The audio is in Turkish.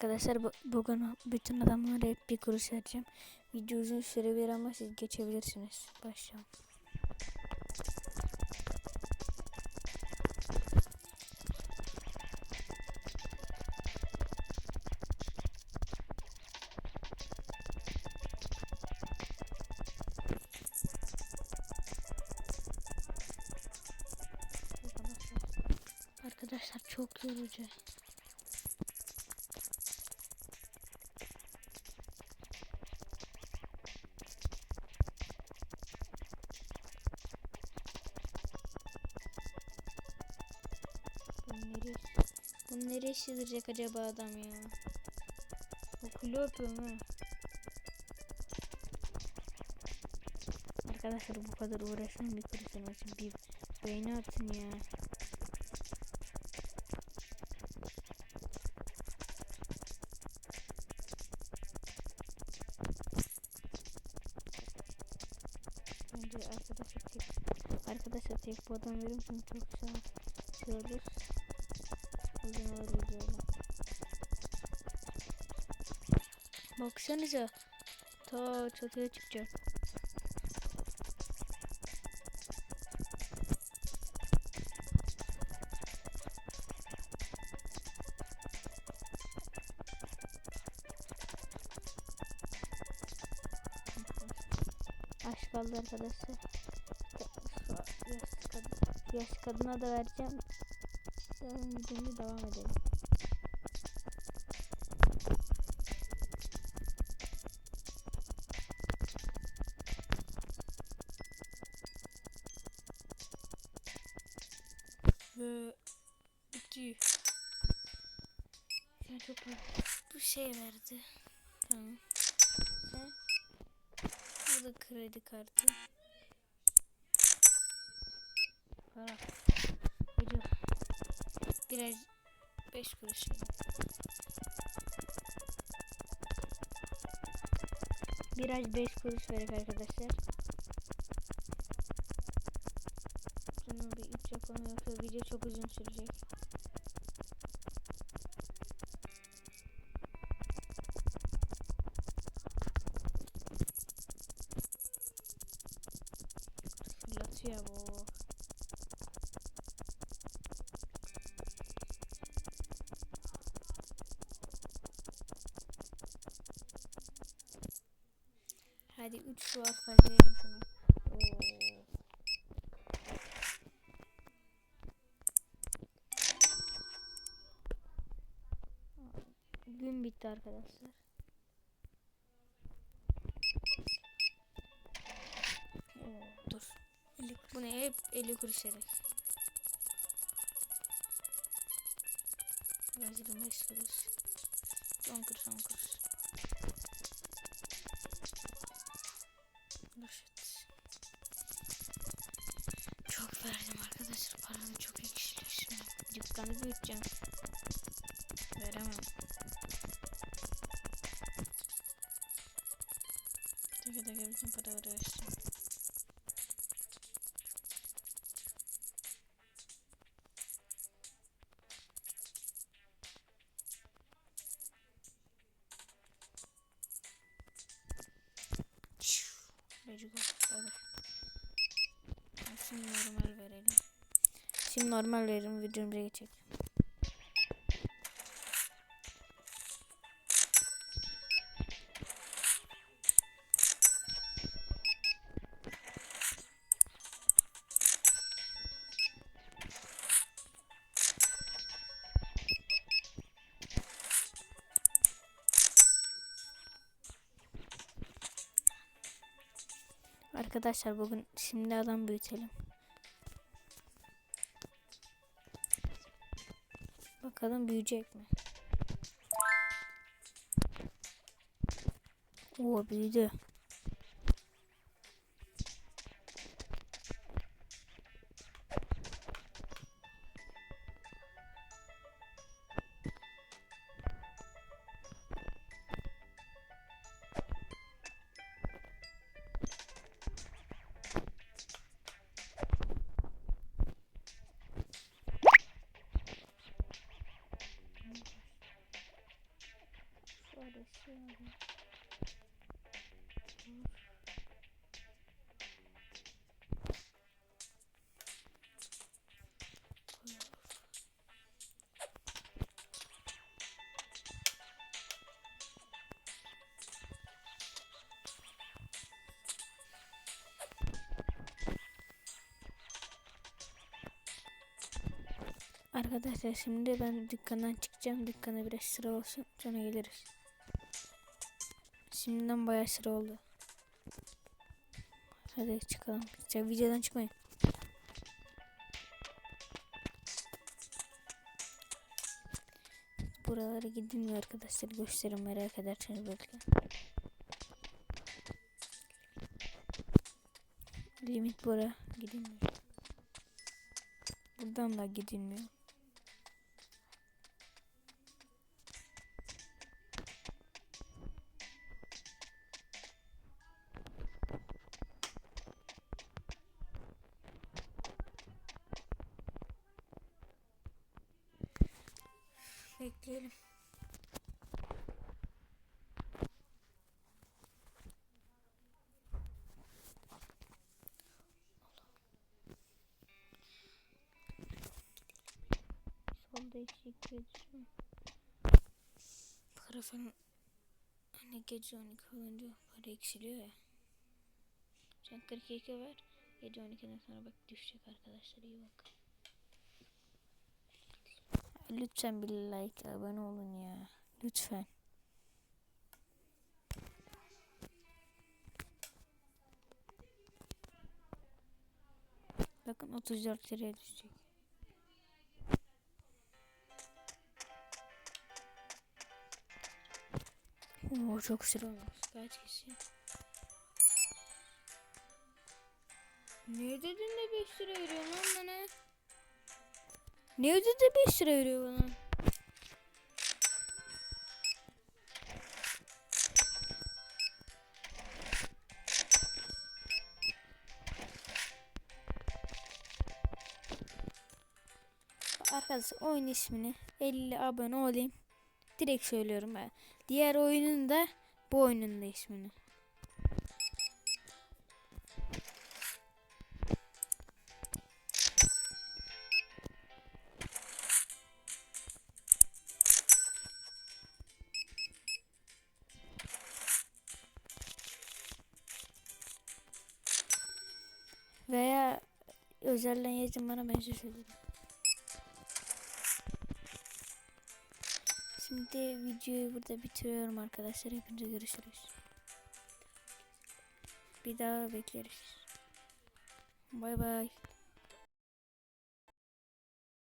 Arkadaşlar bu- bugün bütün adamlara hep bir kuruş vereceğim. Video uzun sürebilir ama siz geçebilirsiniz. Başlayalım. Arkadaşlar çok yorucu. Bu neresi? Bu nereye sığdıracak acaba adam ya? Bu Klopp mu? Arkadaşlar bu kadar uğraşın bir kuruşun için bir beğeni atın ya. Arkadaşlar tek arkadaşlar tek bu adam verir misin? Çok sağ şey. Olur videolar. Baksanıza. Ta çatıya çıkacak. Kaldı arkadaşlar. Yaş kadına da vereceğim. Devam videomu devam edelim. Ve bitti. An çok. Bu şey verdi. Tamam. Sen bu da kredi kartı. Para. Biraz 5 kuruş. Biraz 5 kuruş verek arkadaşlar. Şunu bir 3 yapalım yoksa video çok uzun sürecek. Fırlatıyor bu. Hadi 3 şu var fazlayalım şunu. Oo. Gün bitti arkadaşlar. Oo, dur. 50, bu ne hep 50 kuruş. Biraz 25 kuruş. 10 kuruş 10 kuruş. Dükkanı büyüteceğim. Veremem. Tek tek bütün paraları vereceğim. Let's go. Bay bay. Şimdi normal verelim. Şimdi normal verelim. Videomuza geçelim. Arkadaşlar bugün şimdi adam büyütelim. Bakalım büyüyecek mi? Oo büyüdü. Arkadaşlar şimdi ben dükkandan çıkacağım. Dükkana biraz sıra olsun. Sonra geliriz. Şimdiden bayağı sıra oldu. Hadi çıkalım. Çık- Videodan çıkmayın. Buralara gidilmiyor arkadaşlar. Gösterin merak ederseniz belki. Limit bura gidilmiyor. Buradan da gidilmiyor. Bekleyelim. Solda eksik gözüküyor. Para falan hani gece 12 olunca para eksiliyor ya. Sen 42 ver. Gece 12'den sonra bak düşecek arkadaşlar iyi bak. Lütfen bir like abone olun ya. Lütfen. Bakın 34 liraya düşecek. Oo çok sıra olmuş. Kaç kişi? Ne dedin de 5 lira veriyor lan bana? Ne ödedi de 5 lira veriyor bana? Arkadaşlar oyun ismini 50 abone olayım. Direkt söylüyorum ben. Diğer oyunun da bu oyunun da ismini. Özelden yazın bana ben size. Şimdi videoyu burada bitiriyorum arkadaşlar. Hepinize görüşürüz. Bir daha bekleriz. Bay bay.